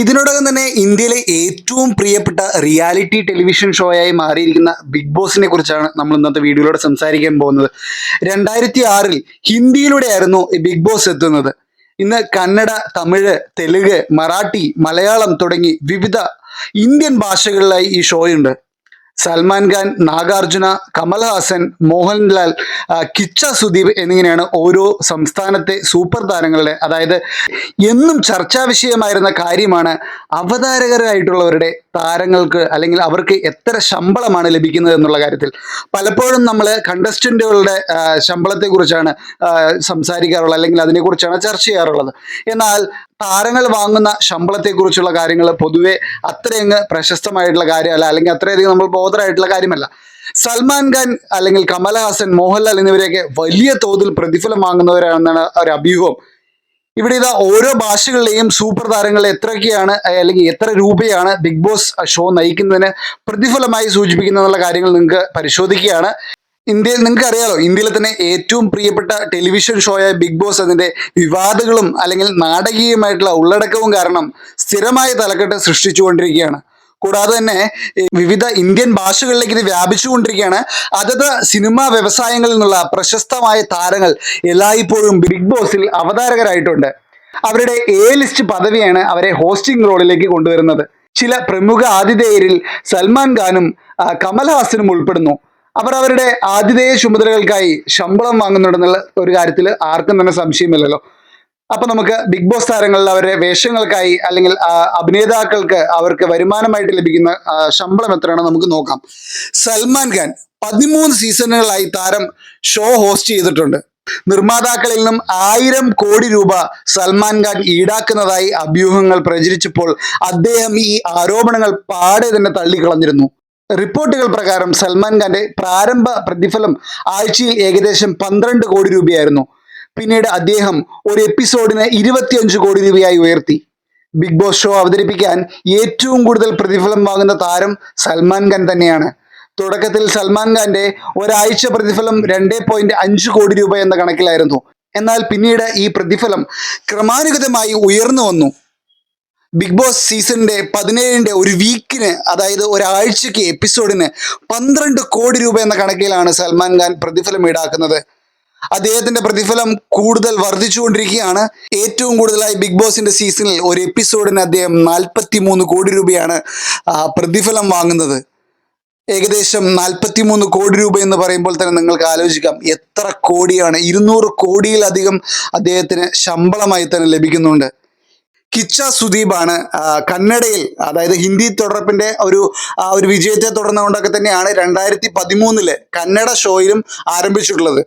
ഇതിനോടകം തന്നെ ഇന്ത്യയിലെ ഏറ്റവും പ്രിയപ്പെട്ട റിയാലിറ്റി ടെലിവിഷൻ ഷോയായി മാറിയിരിക്കുന്ന ബിഗ് ബോസിനെ കുറിച്ചാണ് നമ്മൾ ഇന്നത്തെ വീഡിയോയിലൂടെ സംസാരിക്കാൻ പോകുന്നത്. രണ്ടായിരത്തി ആറിൽ ഹിന്ദിയിലൂടെയായിരുന്നു ഈ ബിഗ് ബോസ് എത്തുന്നത്. ഇന്ന് കന്നഡ തമിഴ് തെലുങ്ക് മറാഠി മലയാളം തുടങ്ങി വിവിധ ഇന്ത്യൻ ഭാഷകളിലായി ഈ ഷോയുണ്ട് സൽമാൻ ഖാൻ നാഗാർജുന കമൽഹാസൻ മോഹൻലാൽ കിച്ച സുദീപ് എന്നിങ്ങനെയാണ് ഓരോ സംസ്ഥാനത്തെ സൂപ്പർ താരങ്ങളുടെ അതായത് എന്നും ചർച്ചാ വിഷയമായിരുന്ന കാര്യമാണ് അവതാരകരായിട്ടുള്ളവരുടെ താരങ്ങൾക്ക് അല്ലെങ്കിൽ അവർക്ക് എത്ര ശമ്പളമാണ് ലഭിക്കുന്നത് എന്നുള്ള കാര്യത്തിൽ. പലപ്പോഴും നമ്മൾ കണ്ടസ്റ്റന്റുകളുടെ ശമ്പളത്തെക്കുറിച്ചാണ് സംസാരിക്കാറുള്ളത് അല്ലെങ്കിൽ അതിനെക്കുറിച്ചാണ് ചർച്ച ചെയ്യാറുള്ളത്. എന്നാൽ താരങ്ങൾ വാങ്ങുന്ന ശമ്പളത്തെക്കുറിച്ചുള്ള കാര്യങ്ങൾ പൊതുവെ അത്രയങ്ങ് പ്രശസ്തമായിട്ടുള്ള കാര്യമല്ല അല്ലെങ്കിൽ അത്രയധികം നമ്മൾ ബോധരായിട്ടുള്ള കാര്യമല്ല. സൽമാൻ ഖാൻ അല്ലെങ്കിൽ കമലഹാസൻ മോഹൻലാൽ എന്നിവരെയൊക്കെ വലിയ തോതിൽ പ്രതിഫലം വാങ്ങുന്നവരാണെന്നാണ് ഒരു അഭ്യൂഹം. ഇവിടെ ഇതാ ഓരോ ഭാഷകളിലെയും സൂപ്പർ താരങ്ങൾ എത്രയൊക്കെയാണ് അല്ലെങ്കിൽ എത്ര രൂപയാണ് ബിഗ് ബോസ് ഷോ നയിക്കുന്നതിന് പ്രതിഫലമായി സൂചിപ്പിക്കുന്ന കാര്യങ്ങൾ നിങ്ങൾക്ക് പരിശോധിക്കുകയാണ്. ഇന്ത്യയിൽ നിങ്ങൾക്ക് അറിയാലോ ഇന്ത്യയിലെ തന്നെ ഏറ്റവും പ്രിയപ്പെട്ട ടെലിവിഷൻ ഷോയായ ബിഗ് ബോസ് അതിന്റെ വിവാദങ്ങളും അല്ലെങ്കിൽ നാടകീയമായിട്ടുള്ള ഉള്ളടക്കവും കാരണം സ്ഥിരമായ തലക്കെട്ട് സൃഷ്ടിച്ചുകൊണ്ടിരിക്കുകയാണ്. കൂടാതെ തന്നെ വിവിധ ഇന്ത്യൻ ഭാഷകളിലേക്ക് ഇത് വ്യാപിച്ചുകൊണ്ടിരിക്കുകയാണ്. അതത് സിനിമാ വ്യവസായങ്ങളിൽ നിന്നുള്ള പ്രശസ്തമായ താരങ്ങൾ എല്ലായ്പ്പോഴും ബിഗ് ബോസിൽ അവതാരകരായിട്ടുണ്ട്. അവരുടെ എ ലിസ്റ്റ് പദവിയാണ് അവരെ ഹോസ്റ്റിംഗ് റോളിലേക്ക് കൊണ്ടുവരുന്നത്. ചില പ്രമുഖ ആതിഥേയരിൽ സൽമാൻ ഖാനും കമൽഹാസനും ഉൾപ്പെടുന്നു. അവർ അവരുടെ ആതിഥേയ ചുമതലകൾക്കായി ശമ്പളം വാങ്ങുന്നുണ്ടെന്നുള്ള ഒരു കാര്യത്തിൽ ആർക്കും തന്നെ സംശയമില്ലല്ലോ. അപ്പൊ നമുക്ക് ബിഗ് ബോസ് താരങ്ങളിൽ അവരുടെ വേഷങ്ങൾക്കായി അല്ലെങ്കിൽ അഭിനേതാക്കൾക്ക് അവർക്ക് വരുമാനമായിട്ട് ലഭിക്കുന്ന ശമ്പളം എത്രയാണെന്ന് നമുക്ക് നോക്കാം. സൽമാൻ ഖാൻ പതിമൂന്ന് സീസണുകളായി താരം ഷോ ഹോസ്റ്റ് ചെയ്തിട്ടുണ്ട്. നിർമ്മാതാക്കളിൽ നിന്നും ആയിരം കോടി രൂപ സൽമാൻ ഖാൻ ഈടാക്കുന്നതായി അഭ്യൂഹങ്ങൾ പ്രചരിച്ചപ്പോൾ അദ്ദേഹം ഈ ആരോപണങ്ങൾ പാടെ തന്നെ തള്ളിക്കളഞ്ഞിരുന്നു. റിപ്പോർട്ടുകൾ പ്രകാരം സൽമാൻ ഖാന്റെ പ്രാരംഭ പ്രതിഫലം ആഴ്ചയിൽ ഏകദേശം പന്ത്രണ്ട് കോടി രൂപയായിരുന്നു. പിന്നീട് അദ്ദേഹം ഒരു എപ്പിസോഡിന് ഇരുപത്തിയഞ്ച് കോടി രൂപയായി ഉയർത്തി. ബിഗ് ബോസ് ഷോ അവതരിപ്പിക്കാൻ ഏറ്റവും കൂടുതൽ പ്രതിഫലം വാങ്ങുന്ന താരം സൽമാൻ ഖാൻ തന്നെയാണ്. തുടക്കത്തിൽ സൽമാൻ ഖാന്റെ ഒരാഴ്ച പ്രതിഫലം രണ്ട് പോയിന്റ് അഞ്ച് കോടി രൂപ എന്ന കണക്കിലായിരുന്നു. എന്നാൽ പിന്നീട് ഈ പ്രതിഫലം ക്രമാനുഗതമായി ഉയർന്നു വന്നു. ബിഗ് ബോസ് സീസണിന്റെ പതിനേഴിന്റെ ഒരു വീക്കിന് അതായത് ഒരാഴ്ചക്ക് എപ്പിസോഡിന് പന്ത്രണ്ട് കോടി രൂപ എന്ന കണക്കിലാണ് സൽമാൻ ഖാൻ പ്രതിഫലം ഈടാക്കുന്നത്. അദ്ദേഹത്തിന്റെ പ്രതിഫലം കൂടുതൽ വർദ്ധിച്ചുകൊണ്ടിരിക്കുകയാണ്. ഏറ്റവും കൂടുതലായി ബിഗ് ബോസിന്റെ സീസണിൽ ഒരു എപ്പിസോഡിന് അദ്ദേഹം നാൽപ്പത്തി മൂന്ന് കോടി രൂപയാണ് പ്രതിഫലം വാങ്ങുന്നത്. ഏകദേശം നാൽപ്പത്തി മൂന്ന് കോടി രൂപ എന്ന് പറയുമ്പോൾ തന്നെ നിങ്ങൾക്ക് ആലോചിക്കാം എത്ര കോടിയാണ്? ഇരുന്നൂറ് കോടിയിലധികം അദ്ദേഹത്തിന് ശമ്പളമായി തന്നെ ലഭിക്കുന്നുണ്ട്. കിച്ച സുദീപാണ് കന്നഡയിൽ അതായത് ഹിന്ദി തുടർപ്പിന്റെ ഒരു ഒരു വിജയത്തെ തുടർന്നുകൊണ്ടൊക്കെ തന്നെയാണ് രണ്ടായിരത്തി പതിമൂന്നിൽ കന്നഡ ഷോയിലും ആരംഭിച്ചിട്ടുള്ളത്.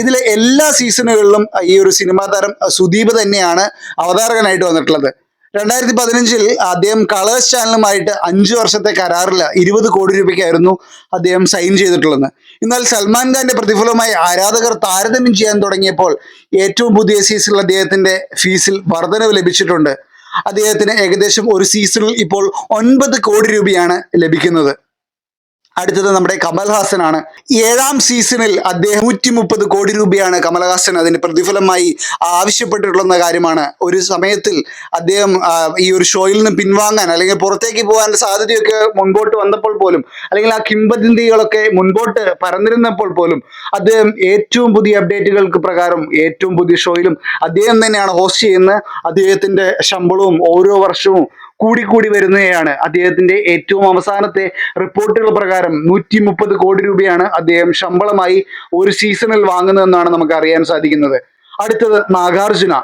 ഇതിലെ എല്ലാ സീസണുകളിലും ഈ ഒരു സിനിമാ താരം സുദീപ് തന്നെയാണ് അവതാരകനായിട്ട് വന്നിട്ടുള്ളത്. രണ്ടായിരത്തി പതിനഞ്ചിൽ അദ്ദേഹം കളേഴ്സ് ചാനലുമായിട്ട് അഞ്ച് വർഷത്തെ കരാറിൽ ഇരുപത് കോടി രൂപയ്ക്കായിരുന്നു അദ്ദേഹം സൈൻ ചെയ്തിട്ടുള്ളത്. എന്നാൽ സൽമാൻ ഖാന്റെ പ്രതിഫലമായി ആരാധകർ താരതമ്യം ചെയ്യാൻ തുടങ്ങിയപ്പോൾ ഏറ്റവും പുതിയ സീസണിൽ അദ്ദേഹത്തിന്റെ ഫീസിൽ വർധനവ് ലഭിച്ചിട്ടുണ്ട്. അദ്ദേഹത്തിന് ഏകദേശം ഒരു സീസണിൽ ഇപ്പോൾ ഒൻപത് കോടി രൂപയാണ് ലഭിക്കുന്നത്. അടുത്തത് നമ്മുടെ കമൽഹാസനാണ്. ഏഴാം സീസണിൽ അദ്ദേഹം നൂറ്റി മുപ്പത് കോടി രൂപയാണ് കമൽഹാസൻ അതിന് പ്രതിഫലമായി ആവശ്യപ്പെട്ടിട്ടുള്ള കാര്യമാണ്. ഒരു സമയത്തിൽ അദ്ദേഹം ഈ ഒരു ഷോയിൽ നിന്ന് പിൻവാങ്ങാൻ അല്ലെങ്കിൽ പുറത്തേക്ക് പോകാൻ സാധ്യതയൊക്കെ മുൻപോട്ട് വന്നപ്പോൾ പോലും അല്ലെങ്കിൽ ആ കിംബദന്തികളൊക്കെ മുൻപോട്ട് പറന്നിരുന്നപ്പോൾ പോലും അദ്ദേഹം ഏറ്റവും പുതിയ അപ്ഡേറ്റുകൾക്ക് പ്രകാരം ഏറ്റവും പുതിയ ഷോയിലും അദ്ദേഹം തന്നെയാണ് ഹോസ്റ്റ് ചെയ്യുന്നത്. അദ്ദേഹത്തിന്റെ ശമ്പളവും ഓരോ വർഷവും കൂടിക്കൂടി വരുന്നതാണ് അദ്ദേഹത്തിന്റെ ഏറ്റവും അവസാനത്തെ റിപ്പോർട്ടുകൾ പ്രകാരം നൂറ്റി മുപ്പത് കോടി രൂപയാണ് അദ്ദേഹം ശമ്പളമായി ഒരു സീസണിൽ വാങ്ങുന്നതെന്നാണ് നമുക്ക് അറിയാൻ സാധിക്കുന്നത്. അടുത്തത് നാഗാർജുന.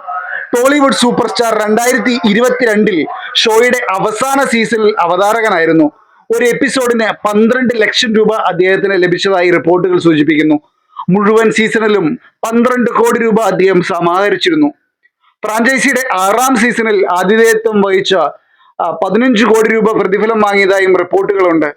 ടോളിവുഡ് സൂപ്പർ സ്റ്റാർ രണ്ടായിരത്തി ഇരുപത്തിരണ്ടിൽ ഷോയുടെ അവസാന സീസണിൽ അവതാരകനായിരുന്നു. ഒരു എപ്പിസോഡിന് പന്ത്രണ്ട് ലക്ഷം രൂപ അദ്ദേഹത്തിന് ലഭിച്ചതായി റിപ്പോർട്ടുകൾ സൂചിപ്പിക്കുന്നു. മുഴുവൻ സീസണിലും പന്ത്രണ്ട് കോടി രൂപ അദ്ദേഹം സമാഹരിച്ചിരുന്നു. ഫ്രാഞ്ചൈസിയുടെ ആറാം സീസണിൽ ആതിഥേയത്വം വഹിച്ച പതിനഞ്ച് കോടി രൂപ പ്രതിഫലം വാങ്ങിയതായും റിപ്പോർട്ടുകളുണ്ട്.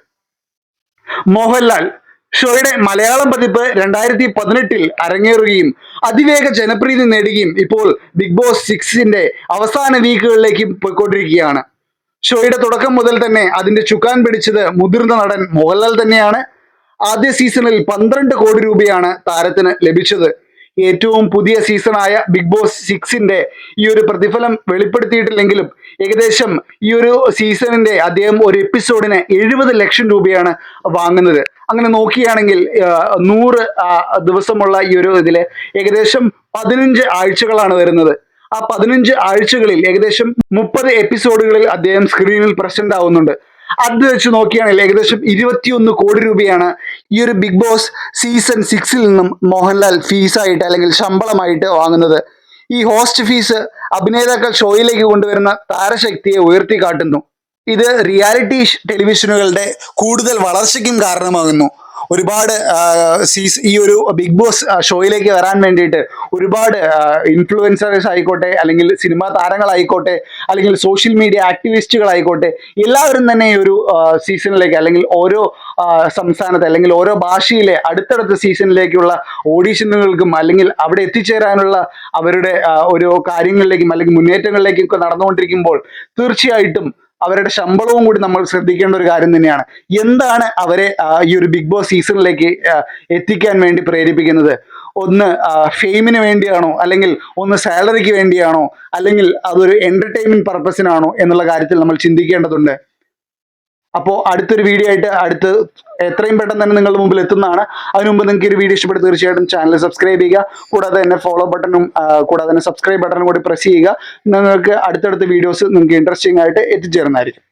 മോഹൻലാൽ ഷോയുടെ മലയാളം പതിപ്പ് രണ്ടായിരത്തി പതിനെട്ടിൽ അരങ്ങേറുകയും അതിവേഗ ജനപ്രീതി നേടുകയും ഇപ്പോൾ ബിഗ് ബോസ് സിക്സിന്റെ അവസാന വീക്കുകളിലേക്ക് പോയിക്കൊണ്ടിരിക്കുകയാണ്. ഷോയുടെ തുടക്കം മുതൽ തന്നെ അതിന്റെ ചുക്കാൻ പിടിച്ചത് മുതിർന്ന നടൻ മോഹൻലാൽ തന്നെയാണ്. ആദ്യ സീസണിൽ പന്ത്രണ്ട് കോടി രൂപയാണ് താരത്തിന് ലഭിച്ചത്. ഏറ്റവും പുതിയ സീസണായ ബിഗ് ബോസ് സിക്സിന്റെ ഈ ഒരു പ്രതിഫലം വെളിപ്പെടുത്തിയിട്ടില്ലെങ്കിലും ഏകദേശം ഈ ഒരു സീസണിന്റെ അദ്ദേഹം ഒരു എപ്പിസോഡിന് എഴുപത് ലക്ഷം രൂപയാണ് വാങ്ങുന്നത്. അങ്ങനെ നോക്കുകയാണെങ്കിൽ നൂറ് ദിവസമുള്ള ഈ ഒരു ഇതിൽ ഏകദേശം പതിനഞ്ച് ആഴ്ചകളാണ് വരുന്നത്. ആ പതിനഞ്ച് ആഴ്ചകളിൽ ഏകദേശം മുപ്പത് എപ്പിസോഡുകളിൽ അദ്ദേഹം സ്ക്രീനിൽ പ്രസന്റ് ആവുന്നുണ്ട്. അത് വെച്ച് നോക്കുകയാണെങ്കിൽ ഏകദേശം ഇരുപത്തിയൊന്ന് കോടി രൂപയാണ് ഈ ഒരു ബിഗ് ബോസ് സീസൺ സിക്സിൽ നിന്നും മോഹൻലാൽ ഫീസായിട്ട് അല്ലെങ്കിൽ ശമ്പളമായിട്ട് വാങ്ങുന്നത്. ഈ ഹോസ്റ്റ് ഫീസ് അഭിനേതാക്കൾ ഷോയിലേക്ക് കൊണ്ടുവരുന്ന താരശക്തിയെ ഉയർത്തി കാട്ടുന്നു ഇത് റിയാലിറ്റി ടെലിവിഷനുകളുടെ കൂടുതൽ വളർച്ചയ്ക്കും കാരണമാകുന്നു. ഒരുപാട് സീസ് ഈ ഒരു ബിഗ് ബോസ് ഷോയിലേക്ക് വരാൻ വേണ്ടിയിട്ട് ഒരുപാട് ഇൻഫ്ലുവൻസേഴ്സ് ആയിക്കോട്ടെ അല്ലെങ്കിൽ സിനിമാ താരങ്ങളായിക്കോട്ടെ അല്ലെങ്കിൽ സോഷ്യൽ മീഡിയ ആക്ടിവിസ്റ്റുകളായിക്കോട്ടെ എല്ലാവരും തന്നെ ഈ ഒരു സീസണിലേക്ക് അല്ലെങ്കിൽ ഓരോ സംസ്ഥാനത്തെ അല്ലെങ്കിൽ ഓരോ ഭാഷയിലെ അടുത്തടുത്ത സീസണിലേക്കുള്ള ഓഡീഷനുകൾക്കും അല്ലെങ്കിൽ അവിടെ എത്തിച്ചേരാനുള്ള അവരുടെ ഓരോ കാര്യങ്ങളിലേക്കും അല്ലെങ്കിൽ മുന്നേറ്റങ്ങളിലേക്കും ഒക്കെ നടന്നുകൊണ്ടിരിക്കുമ്പോൾ തീർച്ചയായിട്ടും അവരുടെ ശമ്പളവും കൂടി നമ്മൾ ശ്രദ്ധിക്കേണ്ട ഒരു കാര്യം തന്നെയാണ്. എന്താണ് അവരെ ഈ ഒരു ബിഗ് ബോസ് സീസണിലേക്ക് എത്തിക്കാൻ വേണ്ടി പ്രേരിപ്പിക്കുന്നത്? ഒന്ന് ഫെയിമിന് വേണ്ടിയാണോ? അല്ലെങ്കിൽ ഒന്ന് സാലറിക്ക് വേണ്ടിയാണോ? അല്ലെങ്കിൽ അതൊരു എന്റർടൈൻമെന്റ് പർപ്പസിനാണോ എന്നുള്ള കാര്യത്തിൽ നമ്മൾ ചിന്തിക്കേണ്ടതുണ്ട്. അപ്പോൾ അടുത്തൊരു വീഡിയോ ആയിട്ട് അടുത്ത് എത്രയും പെട്ടെന്ന് തന്നെ നിങ്ങളുടെ മുമ്പിൽ എത്തുന്നതാണ്. അതിനു മുമ്പ് നിങ്ങൾക്ക് ഈ വീഡിയോ ഇഷ്ടപ്പെട്ട് തീർച്ചയായിട്ടും ചാനൽ സബ്സ്ക്രൈബ് ചെയ്യുക. കൂടാതെ തന്നെ ഫോളോ ബട്ടണും കൂടാതെ തന്നെ സബ്സ്ക്രൈബ് ബട്ടണും കൂടി പ്രസ് ചെയ്യുക. നിങ്ങൾക്ക് അടുത്തടുത്ത വീഡിയോസ് നിങ്ങൾക്ക് ഇൻട്രസ്റ്റിംഗ് ആയിട്ട് എത്തിച്ചേരുന്നതായിരിക്കും.